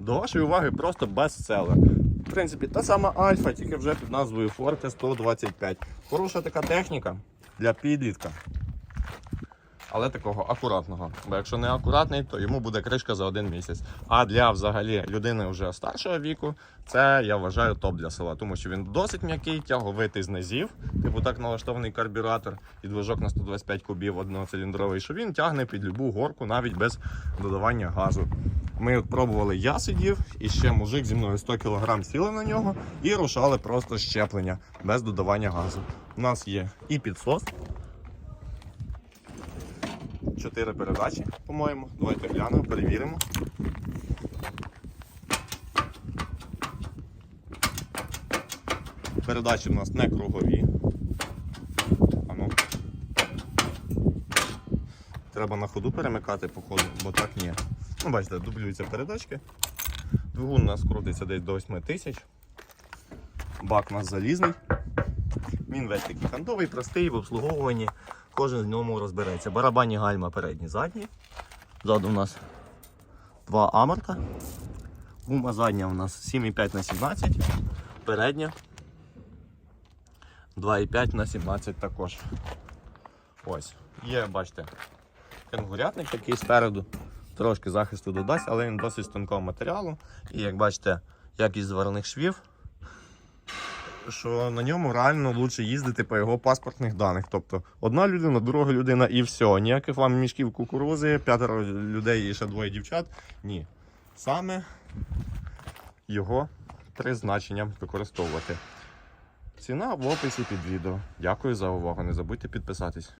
До вашої уваги просто бестселер. В принципі, та сама Альфа, тільки вже під назвою Forte 125. Хороша така техніка для підлітка. Але такого акуратного. Бо якщо не акуратний, то йому буде кришка за один місяць. А для взагалі людини вже старшого віку, це я вважаю топ для села, тому що він досить м'який, тяговитий з низів. Типу так налаштований карбюратор і движок на 125 кубів одноциліндровий, що він тягне під любу горку навіть без додавання газу. Ми от пробували, я сидів, і ще мужик зі мною 100 кг сіли на нього і рушали просто щеплення без додавання газу. У нас є і підсос. Чотири передачі, по-моєму. Давайте глянемо, перевіримо. Передачі в нас не кругові. Треба на ходу перемикати, походу, бо так ні. Ну, бачите, дублюються передачки. Двигун у нас крутиться десь до 8 тисяч. Бак у нас залізний. Він весь такий кантовий, простий в обслуговуванні. Кожен в ньому розбереться. Барабанні гальма передні, задні. Ззаду у нас два аморта. Гума задня у нас 7,5 на 17. Передня 2,5 на 17 також. Ось. Є, бачите, кенгурятник такий спереду. Трошки захисту додасть, але він досить тонкого матеріалу. І як бачите, якість зварених швів що на ньому реально лучше їздити по його паспортних даних. Тобто одна людина, друга людина і все. Ніяких вам мішків кукурузи, п'ятеро людей і ще двоє дівчат. Ні. Саме його призначенням використовувати. Ціна в описі під відео. Дякую за увагу. Не забудьте підписатись.